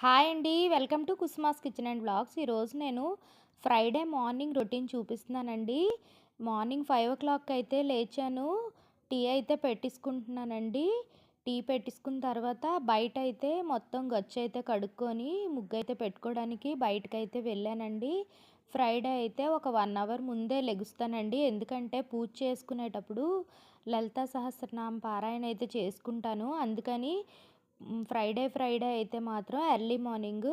Hi అండి. Welcome to Kusma's kitchen and blogs ఈరోజు నేను ఫ్రైడే మార్నింగ్ రొటీన్ చూపిస్తున్నానండి. మార్నింగ్ 5:00కి అయితే లేచాను. టీ అయితే పెట్టించుకుంటున్నానండి టీ పెట్టేసుకున్న తర్వాత బయట అయితే మొత్తం గచ్చయితే కడుక్కొని, ముగ్గైతే పెట్టుకోవడానికి బయటకైతే వెళ్ళానండి. ఫ్రైడే అయితే ఒక వన్ అవర్ ముందే లెగుస్తానండి. ఎందుకంటే పూజ చేసుకునేటప్పుడు లలితా సహస్రనామ పారాయణ అయితే చేసుకుంటాను. అందుకని ఫ్రైడే, ఫ్రైడే అయితే మాత్రం ఎర్లీ మార్నింగ్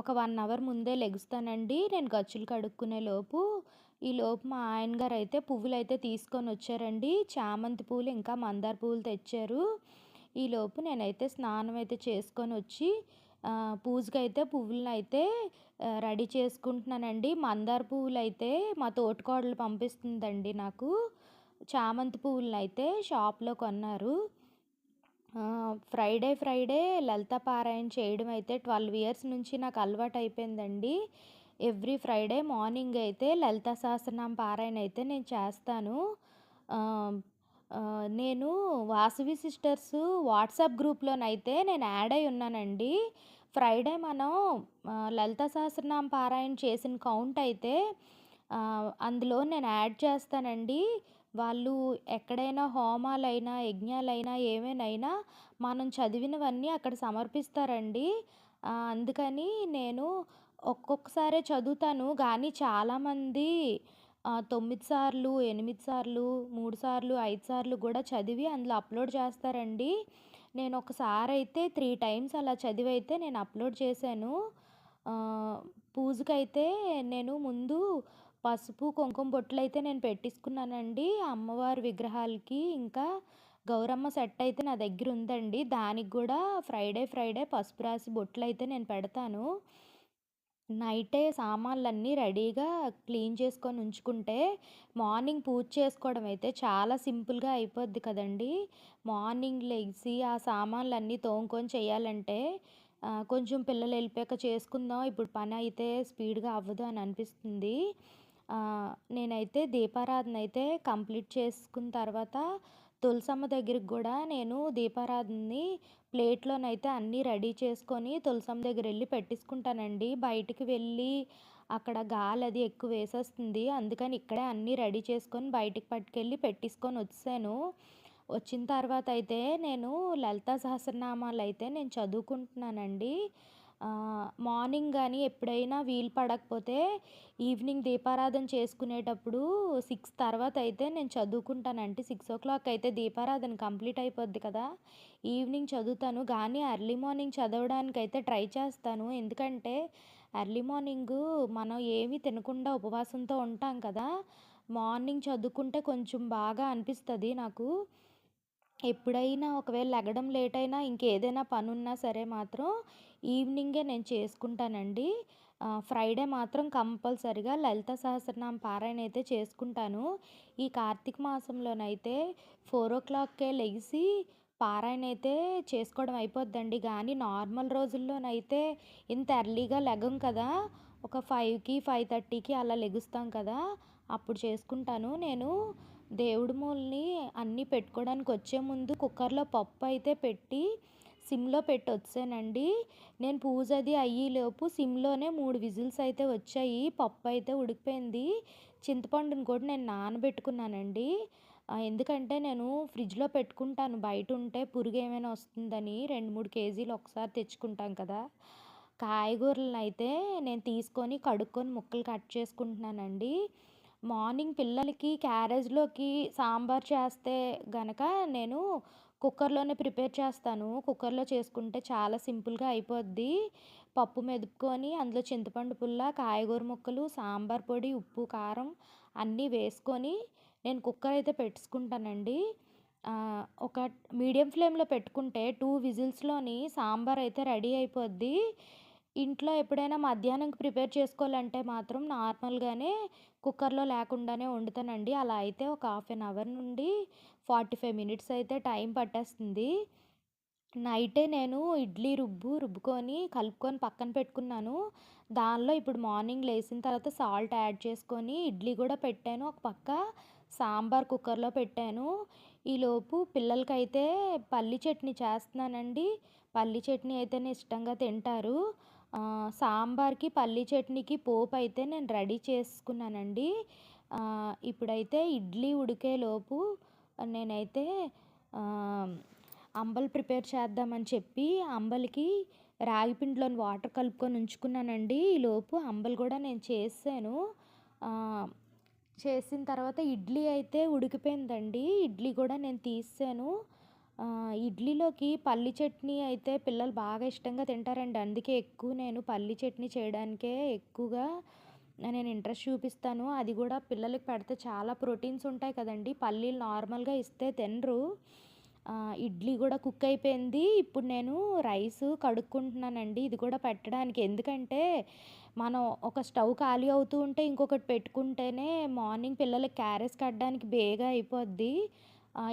ఒక వన్ అవర్ ముందే లెగుస్తానండి. నేను గచ్చులు కడుక్కునే లోపు ఈలోపు మా ఆయన గారు అయితే పువ్వులు అయితే తీసుకొని వచ్చారండి చామంతి పూలు, ఇంకా మందార పువ్వులు తెచ్చారు. ఈలోపు నేనైతే స్నానం అయితే చేసుకొనొచ్చి పూజకి పూజకైతే పువ్వులను అయితే రెడీ చేసుకుంటున్నానండి. మందార పువ్వులు అయితే మా తోటకోడలు పంపిస్తుందండి నాకు. చామంతి పువ్వులనైతే షాప్‌లో కొన్నారు. ఫ్రైడే, ఫ్రైడే లలిత పారాయణ చేయడం అయితే 12 ఇయర్స్ నుంచి నాకు అలవాటు అయిపోయిందండి ఎవ్రీ ఫ్రైడే మార్నింగ్ అయితే లలిత సహస్రనామ పారాయణ అయితే నేను చేస్తాను. నేను వాసవి సిస్టర్స్ వాట్సాప్ గ్రూప్‌లోనైతే నేను యాడ్ అయి ఉన్నానండి. ఫ్రైడే మనం లలిత సహస్రనామ పారాయణ చేసిన కౌంట్ అయితే అందులో నేను యాడ్ చేస్తానండి. వాళ్ళు ఎక్కడైనా హోమాలైనా, యజ్ఞాలైనా ఏమైనా మనం చదివినవన్నీ అక్కడ సమర్పిస్తారండి. అందుకని నేను ఒక్కొక్కసారే చదువుతాను. కానీ చాలామంది తొమ్మిది సార్లు, ఎనిమిది సార్లు, మూడు సార్లు, ఐదు సార్లు కూడా చదివి అందులో అప్‌లోడ్ చేస్తారండి. నేను ఒకసారి అయితే త్రీ టైమ్స్ అలా చదివైతే నేను అప్‌లోడ్ చేశాను. పూజకైతే నేను ముందు పసుపు, కుంకుమ బొట్లు అయితే నేను పెట్టించుకున్నానండి అమ్మవారి విగ్రహాలకి, ఇంకా గౌరమ్మ సెట్ అయితే నా దగ్గర ఉందండి. దానికి కూడా ఫ్రైడే, ఫ్రైడే పసుపు రాసి బొట్లు అయితే నేను పెడతాను. నైటే సామాన్లన్నీ రెడీగా క్లీన్ చేసుకొని ఉంచుకుంటే, మార్నింగ్ పూజ చేసుకోవడం అయితే చాలా సింపుల్‌గా అయిపోద్ది కదండీ! మార్నింగ్ లెగ్సి ఆ సామాన్లన్నీ తోముకొని చేయాలంటే కొంచెం పిల్లలు వెళ్ళిపోయాక చేసుకుందాం. ఇప్పుడు పని అయితే స్పీడ్‌గా అవ్వదు అని అనిపిస్తుంది. నేనైతే దీపారాధన అయితే కంప్లీట్ చేసుకున్న తర్వాత తులసమ్మ దగ్గరికి కూడా నేను దీపారాధనని ప్లేట్‌లోనైతే అన్నీ రెడీ చేసుకొని తులసమ్మ దగ్గర వెళ్ళి పెట్టేసుకుంటానండి. బయటికి వెళ్ళి అక్కడ గాలి అది ఎక్కువ వేసేస్తుంది. అందుకని ఇక్కడే అన్నీ రెడీ చేసుకొని బయటికి పట్టుకెళ్ళి పెట్టేసుకొని వచ్చాను వచ్చిన తర్వాత అయితే నేను లలితా సహస్రనామాలైతే నేను చదువుకుంటున్నానండి. మార్నింగ్ కానీ ఎప్పుడైనా వీలు పడకపోతే ఈవినింగ్ దీపారాధన చేసుకునేటప్పుడు సిక్స్ తర్వాత అయితే నేను చదువుకుంటానంటే సిక్స్ ఓ క్లాక్ అయితే దీపారాధన కంప్లీట్ అయిపోద్ది కదా! ఈవినింగ్ చదువుతాను. కానీ ఎర్లీ మార్నింగ్ చదవడానికి అయితే ట్రై చేస్తాను. ఎందుకంటే ఎర్లీ మార్నింగ్ మనం ఏమీ తినకుండా ఉపవాసంతో ఉంటాం కదా! మార్నింగ్ చదువుకుంటే కొంచెం బాగా అనిపిస్తుంది నాకు. ఎప్పుడైనా ఒకవేళ లెగడం లేట్ అయినా, ఇంకేదైనా పని ఉన్నా సరే మాత్రం ఈవినింగే నేను చేసుకుంటానండి. ఫ్రైడే మాత్రం కంపల్సరిగా లలిత సహస్రనామ పారాయణ అయితే చేసుకుంటాను. ఈ కార్తీక మాసంలోనైతే 4:00కే లెగిసి పారాయణ అయితే చేసుకోవడం అయిపోద్దండి. కానీ నార్మల్ రోజుల్లోనైతే ఇంత ఎర్లీగా లెగం కదా! ఒక 5కి, 5:30కి అలా లెగుస్తాం కదా! అప్పుడు చేసుకుంటాను. నేను దేవుడి మూలని అన్నీ పెట్టుకోవడానికి వచ్చే ముందు కుక్కర్‌లో పప్పు అయితే పెట్టి సిమ్‌లో పెట్టి వచ్చానండి. నేను పూజ అది అయ్యేలోపు సిమ్‌లోనే మూడు విజిల్స్ అయితే వచ్చాయి. పప్పు అయితే ఉడికిపోయింది. చింతపండుని కూడా నేను నానబెట్టుకున్నానండి. ఎందుకంటే నేను ఫ్రిడ్జ్‌లో పెట్టుకుంటాను. బయట ఉంటే పురుగు ఏమైనా వస్తుందని 2, 3 కేజీలు ఒకసారి తెచ్చుకుంటాం కదా! కాయగూరలనైతే నేను తీసుకొని కడుక్కొని ముక్కలు కట్ చేసుకుంటున్నానండి. మార్నింగ్ పిల్లలకి క్యారేజ్‌లోకి సాంబార్ చేస్తే గనక నేను కుక్కర్‌లోనే ప్రిపేర్ చేస్తాను. కుక్కర్‌లో చేసుకుంటే చాలా సింపుల్‌గా అయిపోద్ది. పప్పు మెదుపుకొని అందులో చింతపండు పుల్ల, కాయగూర ముక్కలు, సాంబార్ పొడి, ఉప్పు, కారం అన్నీ వేసుకొని నేను కుక్కర్ అయితే పెట్టుకుంటానండి ఒక మీడియం ఫ్లేమ్‌లో పెట్టుకుంటే టూ విజిల్స్‌లోని సాంబార్ అయితే రెడీ అయిపోద్ది. ఇంట్లో ఎప్పుడైనా మధ్యాహ్నంకి ప్రిపేర్ చేసుకోవాలంటే మాత్రం నార్మల్‌గానే కుక్కర్‌లో లేకుండానే వండుతానండి. అలా అయితే ఒక హాఫ్ అన్ అవర్ నుండి 45 మినిట్స్ అయితే టైం పట్టేస్తుంది. నైటే నేను ఇడ్లీ రుబ్బు రుబ్బుకొని కలుపుకొని పక్కన పెట్టుకున్నాను. దానిలో ఇప్పుడు మార్నింగ్ లేసిన తర్వాత సాల్ట్ యాడ్ చేసుకొని ఇడ్లీ కూడా పెట్టాను. ఒక పక్క సాంబార్ కుక్కర్‌లో పెట్టాను. ఈలోపు పిల్లలకైతే పల్లి చట్నీ చేస్తున్నానండి. పల్లి చట్నీ అయితేనే ఇష్టంగా తింటారు సాంబార్కి పల్లి చట్నీకి పోపు అయితే నేను రెడీ చేసుకున్నానండి. ఇప్పుడైతే ఇడ్లీ ఉడికేలోపు నేనైతే అంబలి ప్రిపేర్ చేద్దామని చెప్పి అంబలికి రాగి పిండిలోని వాటర్ కలుపుకొని ఉంచుకున్నానండి. ఈలోపు అంబలి కూడా నేను చేసాను చేసిన తర్వాత ఇడ్లీ అయితే ఉడికిపోయిందండి. ఇడ్లీ కూడా నేను తీసాను. ఇడ్లీలోకి పల్లి చట్నీ అయితే పిల్లలు బాగా ఇష్టంగా తింటారండి. అందుకే ఎక్కువ నేను పల్లి చట్నీ చేయడానికే ఎక్కువగా నేను ఇంట్రెస్ట్ చూపిస్తాను. అది కూడా పిల్లలకి పెడితే చాలా ప్రోటీన్స్ ఉంటాయి కదండి. పల్లీలు నార్మల్గా ఇస్తే తినరు. ఇడ్లీ కూడా కుక్ అయిపోయింది. ఇప్పుడు నేను రైస్ కడుక్కుంటున్నానండి. ఇది కూడా పెట్టడానికి. ఎందుకంటే మనం ఒక స్టవ్ ఖాళీ అవుతూ ఉంటే ఇంకొకటి పెట్టుకుంటేనే మార్నింగ్ పిల్లలకి క్యారెస్ కట్టడానికి బేగా అయిపోద్ది.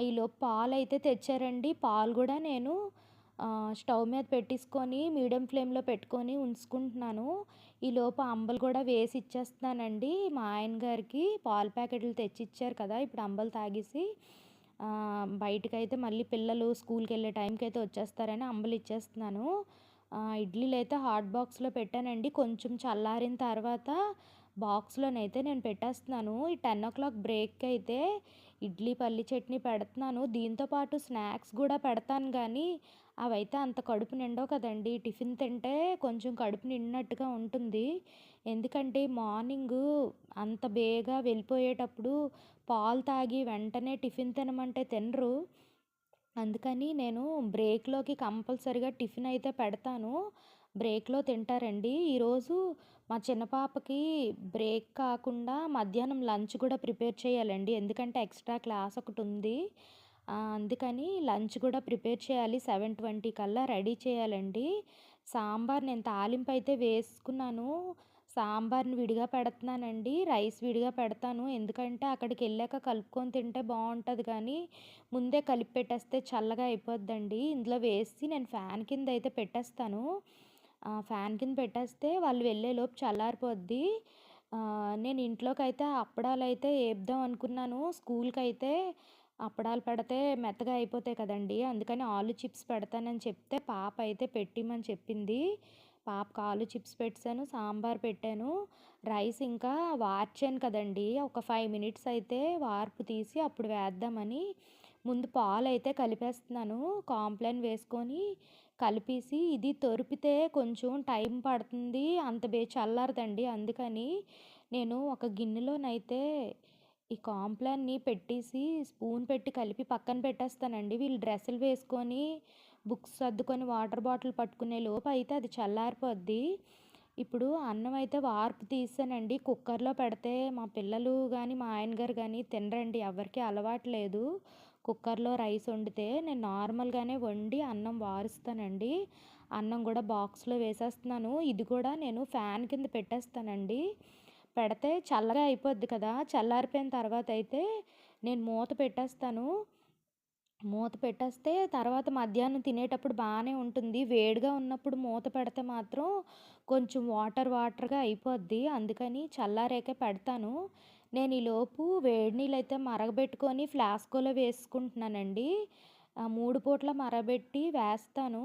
ఈలోపు పాలు అయితే తెచ్చారండి. పాలు కూడా నేను స్టవ్ మీద పెట్టేసుకొని మీడియం ఫ్లేమ్లో పెట్టుకొని ఉంచుకుంటున్నాను. ఈలోపు అంబలు కూడా వేసి ఇచ్చేస్తున్నానండి. మా ఆయన గారికి పాల ప్యాకెట్లు తెచ్చిచ్చారు కదా ఇప్పుడు అంబలు తాగేసి బయటకైతే మళ్ళీ పిల్లలు స్కూల్కి వెళ్ళే టైంకి అయితే వచ్చేస్తారని అంబలు ఇచ్చేస్తున్నాను. ఇడ్లీలు అయితే హాట్ బాక్స్లో పెట్టానండి. కొంచెం చల్లారిన తర్వాత బాక్స్లోనైతే నేను పెట్టేస్తున్నాను. ఈ టెన్ ఓ క్లాక్ బ్రేక్ అయితే ఇడ్లీ పల్లి చట్నీ పెడుతున్నాను. దీంతో పాటు స్నాక్స్ కూడా పెడతాను కానీ అవైతే అంత కడుపు నిండవు కదండి. టిఫిన్ తింటే కొంచెం కడుపు నిండినట్టుగా ఉంటుంది. ఎందుకంటే మార్నింగ్ అంత బేగా వెళ్ళిపోయేటప్పుడు పాలు తాగి వెంటనే టిఫిన్ తినమంటే తినరు. అందుకని నేను బ్రేక్లోకి కంపల్సరిగా టిఫిన్ అయితే పెడతాను. బ్రేక్లో తింటారండి. ఈరోజు మా చిన్న పాపకి బ్రేక్ కాకుండా మధ్యాహ్నం లంచ్ కూడా ప్రిపేర్ చేయాలండి. ఎందుకంటే ఎక్స్ట్రా క్లాస్ ఒకటి ఉంది అందుకని లంచ్ కూడా ప్రిపేర్ చేయాలి. సెవెన్ ట్వంటీ కల్లా రెడీ చేయాలండి. సాంబార్ నేను తాలింపు అయితే వేసుకున్నాను. సాంబార్ని విడిగా పెడుతున్నానండి. రైస్ విడిగా పెడతాను. ఎందుకంటే అక్కడికి వెళ్ళాక కలుపుకొని తింటే బాగుంటుంది కానీ ముందే కలిపి పెట్టేస్తే చల్లగా అయిపోద్దండి. ఇందులో వేసి నేను ఫ్యాన్ కింద అయితే పెట్టేస్తాను. ఫ్యాన్ కింద పెట్టేస్తే వాళ్ళు వెళ్ళేలోపు చల్లారిపోద్ది. నేను ఇంట్లోకి అయితే అప్పడాలు అయితే వేద్దాం అనుకున్నాను. స్కూల్కి అయితే అప్పడాలు పెడితే మెత్తగా అయిపోతాయి కదండి. అందుకని ఆలు చిప్స్ పెడతానని చెప్తే పాప అయితే పెట్టిమని చెప్పింది. పాపకు ఆలు చిప్స్ పెట్టాను సాంబార్ పెట్టాను. రైస్ ఇంకా వార్చాను కదండి. ఒక ఫైవ్ మినిట్స్ అయితే వార్పు తీసి అప్పుడు వేద్దామని. ముందు పాలు అయితే కలిపేస్తున్నాను. కాంప్లైన్ వేసుకొని కలిపేసి ఇది తొరిపితే కొంచెం టైం పడుతుంది. అంత బే చల్లారదండి. అందుకని నేను ఒక గిన్నెలోనైతే ఈ కాంప్లాన్ని పెట్టేసి స్పూన్ పెట్టి కలిపి పక్కన పెట్టేస్తానండి. వీళ్ళు డ్రెస్సులు వేసుకొని బుక్స్ సర్దుకొని వాటర్ బాటిల్ పట్టుకునే లోపు అయితే అది చల్లారిపోద్ది. ఇప్పుడు అన్నం అయితే వార్పు తీసానండి. కుక్కర్లో పెడితే మా పిల్లలు కానీ మా ఆయన గారు కానీ తినరండి. ఎవరికి అలవాటు లేదు. కుక్కర్లో రైస్ వండితే నేను నార్మల్గానే వండి అన్నం వారుస్తానండి. అన్నం కూడా బాక్స్లో వేసేస్తున్నాను. ఇది కూడా నేను ఫ్యాన్ కింద పెట్టేస్తానండి. పెడితే చల్లగా అయిపోద్ది కదా. చల్లారిపోయిన తర్వాత అయితే నేను మూత పెట్టేస్తాను. మూత పెట్టేస్తే తర్వాత మధ్యాహ్నం తినేటప్పుడు బాగానే ఉంటుంది. వేడిగా ఉన్నప్పుడు మూత పెడితే మాత్రం కొంచెం వాటర్ వాటర్గా అయిపోద్ది. అందుకని చల్లారాకే పెడతాను. నేను ఈలోపు వేడి నీళ్ళు అయితే మరగబెట్టుకొని ఫ్లాస్కోలో వేసుకుంటున్నానండి. మూడు పూట్ల మరగబెట్టి వేస్తాను.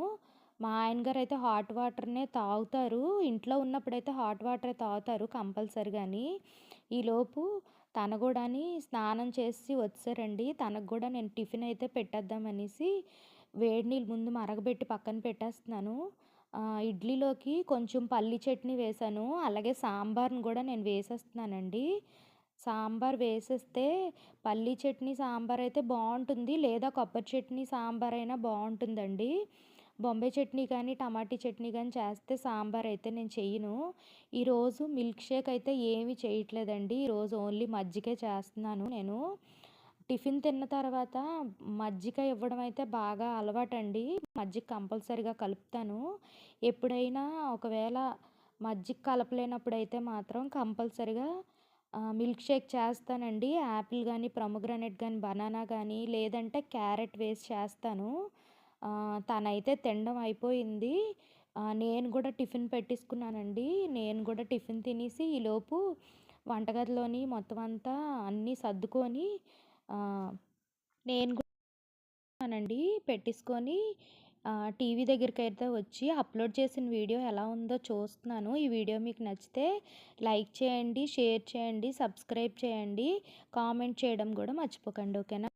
మా ఆయన గారు అయితే హాట్ వాటర్నే తాగుతారు. ఇంట్లో ఉన్నప్పుడైతే హాట్ వాటరే తాగుతారు కంపల్సరీగాని. ఈలోపు తన కూడాని స్నానం చేసి వచ్చారండి. తనకు కూడా నేను టిఫిన్ అయితే పెట్టేద్దామనేసి వేడి నీళ్ళు ముందు మరగబెట్టి పక్కన పెట్టేస్తున్నాను. ఇడ్లీలోకి కొంచెం పల్లి చట్నీ వేసాను. అలాగే సాంబార్ని కూడా నేను వేసేస్తున్నానండి. సాంబార్ వేసేస్తే పల్లీ చట్నీ సాంబార్ అయితే బాగుంటుంది లేదా కొబ్బరి చట్నీ సాంబార్ అయినా బాగుంటుందండి. బొంబాయి చట్నీ కానీ టమాటీ చట్నీ కానీ చేస్తే సాంబార్ అయితే నేను చెయ్యను ఈరోజు మిల్క్ షేక్ అయితే ఏమీ చేయట్లేదండి. ఈరోజు ఓన్లీ మజ్జిగే చేస్తున్నాను నేను. టిఫిన్ తిన్న తర్వాత మజ్జిగ ఇవ్వడం అయితే బాగా అలవాటండి. మజ్జిగ కంపల్సరిగా కలుపుతాను. ఎప్పుడైనా ఒకవేళ మజ్జిగ కలపలేనప్పుడు అయితే మాత్రం కంపల్సరిగా మిల్క్ షేక్ చేస్తానండి. యాపిల్ కానీ ప్రొమోగ్రానేట్ కానీ బనానా కానీ లేదంటే క్యారెట్ వేసి చేస్తాను. తనైతే తినడం అయిపోయింది. నేను కూడా టిఫిన్ పెట్టేసుకున్నానండి. నేను కూడా టిఫిన్ తినేసి ఈలోపు వంటగదిలోని మొత్తం అంతా అన్నీ సర్దుకొని నేను కూడా పెట్టేసుకొని టీవీ టీవీ అయితే వచ్చి అప్‌లోడ్ చేసిన వీడియో ఎలా ఉందో చూస్తున్నాను. ఈ వీడియో మీకు నచ్చితే లైక్ చేయండి, షేర్ చేయండి, సబ్స్క్రైబ్ చేయండి, కామెంట్ చేయడం కూడా మర్చిపోకండి. ఓకేనా?